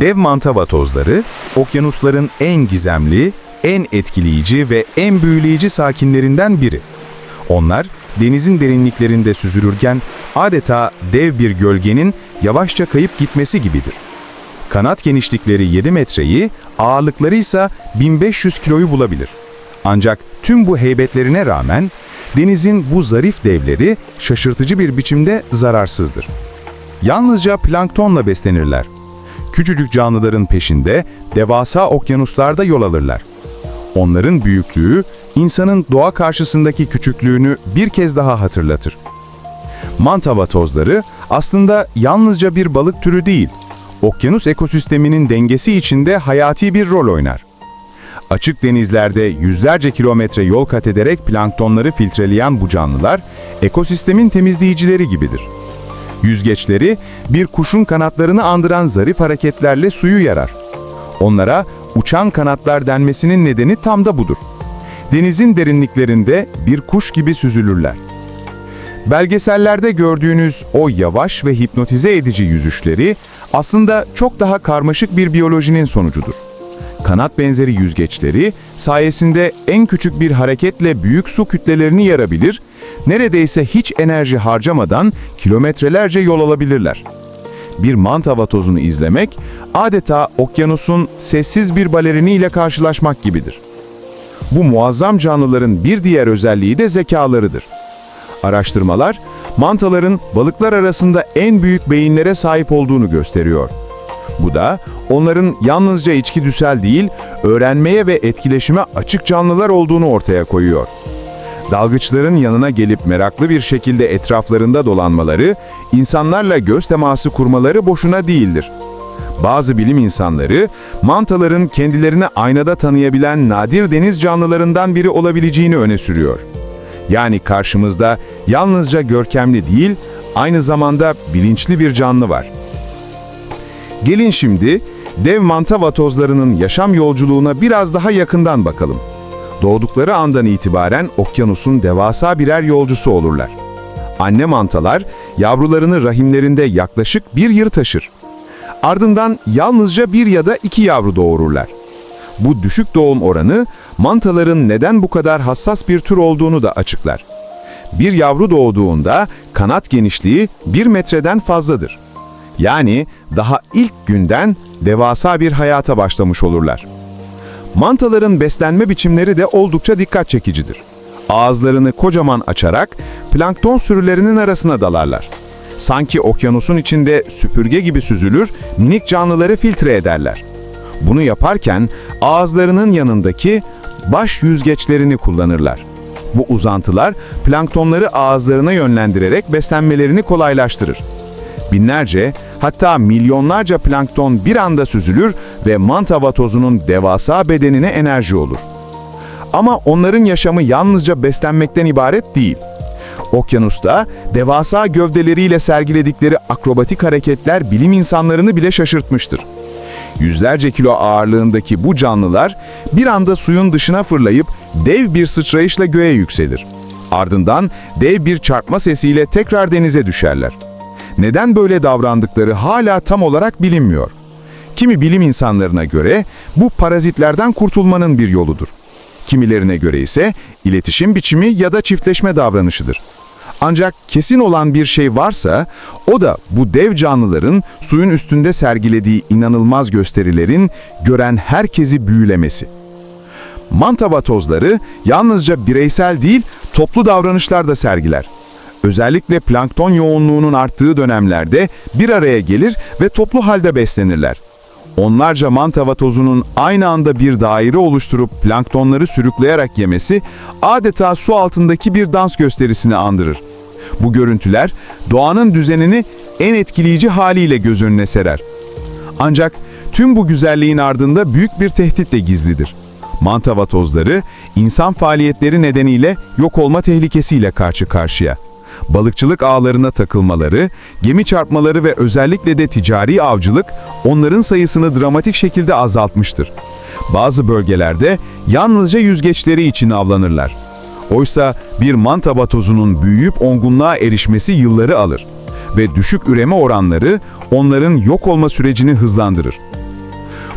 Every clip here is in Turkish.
Dev manta vatozları, okyanusların en gizemli, en etkileyici ve en büyüleyici sakinlerinden biri. Onlar, denizin derinliklerinde süzülürken adeta dev bir gölgenin yavaşça kayıp gitmesi gibidir. Kanat genişlikleri 7 metreyi, ağırlıkları ise 1500 kiloyu bulabilir. Ancak tüm bu heybetlerine rağmen denizin bu zarif devleri şaşırtıcı bir biçimde zararsızdır. Yalnızca planktonla beslenirler. Küçücük canlıların peşinde devasa okyanuslarda yol alırlar. Onların büyüklüğü, insanın doğa karşısındaki küçüklüğünü bir kez daha hatırlatır. Manta vatozları aslında yalnızca bir balık türü değil, okyanus ekosisteminin dengesi içinde hayati bir rol oynar. Açık denizlerde yüzlerce kilometre yol kat ederek planktonları filtreleyen bu canlılar, ekosistemin temizleyicileri gibidir. Yüzgeçleri, bir kuşun kanatlarını andıran zarif hareketlerle suyu yarar. Onlara uçan kanatlar denmesinin nedeni tam da budur. Denizin derinliklerinde bir kuş gibi süzülürler. Belgesellerde gördüğünüz o yavaş ve hipnotize edici yüzüşleri aslında çok daha karmaşık bir biyolojinin sonucudur. Kanat benzeri yüzgeçleri sayesinde en küçük bir hareketle büyük su kütlelerini yarabilir, neredeyse hiç enerji harcamadan kilometrelerce yol alabilirler. Bir manta vatozunu izlemek adeta okyanusun sessiz bir balerini ile karşılaşmak gibidir. Bu muazzam canlıların bir diğer özelliği de zekalarıdır. Araştırmalar, mantaların balıklar arasında en büyük beyinlere sahip olduğunu gösteriyor. Bu da onların yalnızca içgüdüsel değil, öğrenmeye ve etkileşime açık canlılar olduğunu ortaya koyuyor. Dalgıçların yanına gelip meraklı bir şekilde etraflarında dolanmaları, insanlarla göz teması kurmaları boşuna değildir. Bazı bilim insanları, mantaların kendilerini aynada tanıyabilen nadir deniz canlılarından biri olabileceğini öne sürüyor. Yani karşımızda yalnızca görkemli değil, aynı zamanda bilinçli bir canlı var. Gelin şimdi dev manta vatozlarının yaşam yolculuğuna biraz daha yakından bakalım. Doğdukları andan itibaren okyanusun devasa birer yolcusu olurlar. Anne mantalar yavrularını rahimlerinde yaklaşık bir yıl taşır. Ardından yalnızca bir ya da iki yavru doğururlar. Bu düşük doğum oranı mantaların neden bu kadar hassas bir tür olduğunu da açıklar. Bir yavru doğduğunda kanat genişliği bir metreden fazladır. Yani daha ilk günden devasa bir hayata başlamış olurlar. Mantaların beslenme biçimleri de oldukça dikkat çekicidir. Ağızlarını kocaman açarak plankton sürülerinin arasına dalarlar. Sanki okyanusun içinde süpürge gibi süzülür, minik canlıları filtre ederler. Bunu yaparken ağızlarının yanındaki baş yüzgeçlerini kullanırlar. Bu uzantılar planktonları ağızlarına yönlendirerek beslenmelerini kolaylaştırır. Binlerce, hatta milyonlarca plankton bir anda süzülür ve manta vatozunun devasa bedenine enerji olur. Ama onların yaşamı yalnızca beslenmekten ibaret değil. Okyanusta devasa gövdeleriyle sergiledikleri akrobatik hareketler bilim insanlarını bile şaşırtmıştır. Yüzlerce kilo ağırlığındaki bu canlılar bir anda suyun dışına fırlayıp dev bir sıçrayışla göğe yükselir. Ardından dev bir çarpma sesiyle tekrar denize düşerler. Neden böyle davrandıkları hala tam olarak bilinmiyor. Kimi bilim insanlarına göre bu parazitlerden kurtulmanın bir yoludur. Kimilerine göre ise iletişim biçimi ya da çiftleşme davranışıdır. Ancak kesin olan bir şey varsa o da bu dev canlıların suyun üstünde sergilediği inanılmaz gösterilerin gören herkesi büyülemesi. Manta vatozları yalnızca bireysel değil toplu davranışlar da sergiler. Özellikle plankton yoğunluğunun arttığı dönemlerde bir araya gelir ve toplu halde beslenirler. Onlarca manta vatozunun aynı anda bir daire oluşturup planktonları sürükleyerek yemesi adeta su altındaki bir dans gösterisini andırır. Bu görüntüler doğanın düzenini en etkileyici haliyle göz önüne serer. Ancak tüm bu güzelliğin ardında büyük bir tehdit de gizlidir. Manta vatozları insan faaliyetleri nedeniyle yok olma tehlikesiyle karşı karşıya. Balıkçılık ağlarına takılmaları, gemi çarpmaları ve özellikle de ticari avcılık onların sayısını dramatik şekilde azaltmıştır. Bazı bölgelerde yalnızca yüzgeçleri için avlanırlar. Oysa bir manta batozunun büyüyüp olgunluğa erişmesi yılları alır ve düşük üreme oranları onların yok olma sürecini hızlandırır.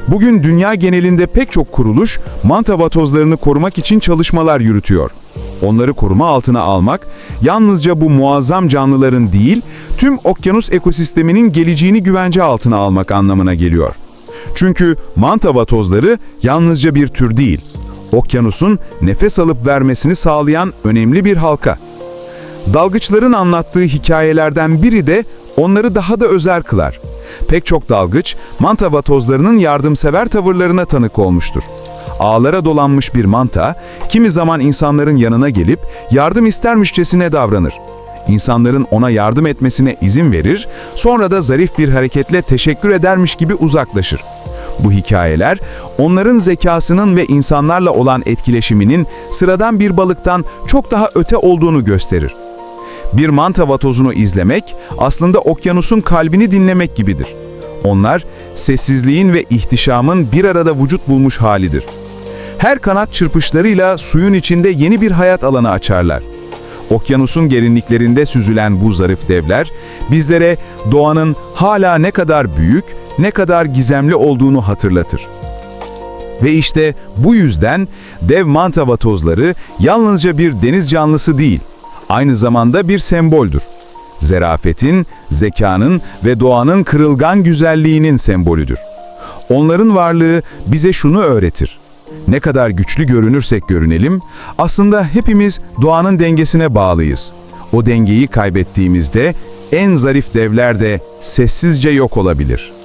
Bugün dünya genelinde pek çok kuruluş manta vatozlarını korumak için çalışmalar yürütüyor. Onları koruma altına almak yalnızca bu muazzam canlıların değil, tüm okyanus ekosisteminin geleceğini güvence altına almak anlamına geliyor. Çünkü manta vatozları yalnızca bir tür değil, okyanusun nefes alıp vermesini sağlayan önemli bir halka. Dalgıçların anlattığı hikayelerden biri de onları daha da özel kılar. Pek çok dalgıç, manta vatozlarının yardımsever tavırlarına tanık olmuştur. Ağlara dolanmış bir manta, kimi zaman insanların yanına gelip yardım istermişçesine davranır. İnsanların ona yardım etmesine izin verir, sonra da zarif bir hareketle teşekkür edermiş gibi uzaklaşır. Bu hikayeler, onların zekasının ve insanlarla olan etkileşiminin sıradan bir balıktan çok daha öte olduğunu gösterir. Bir manta vatozunu izlemek aslında okyanusun kalbini dinlemek gibidir. Onlar sessizliğin ve ihtişamın bir arada vücut bulmuş halidir. Her kanat çırpışlarıyla suyun içinde yeni bir hayat alanı açarlar. Okyanusun derinliklerinde süzülen bu zarif devler bizlere doğanın hala ne kadar büyük, ne kadar gizemli olduğunu hatırlatır. Ve işte bu yüzden dev manta vatozları yalnızca bir deniz canlısı değil, aynı zamanda bir semboldür. Zerafetin, zekanın ve doğanın kırılgan güzelliğinin sembolüdür. Onların varlığı bize şunu öğretir. Ne kadar güçlü görünürsek görünelim, aslında hepimiz doğanın dengesine bağlıyız. O dengeyi kaybettiğimizde en zarif devler de sessizce yok olabilir.''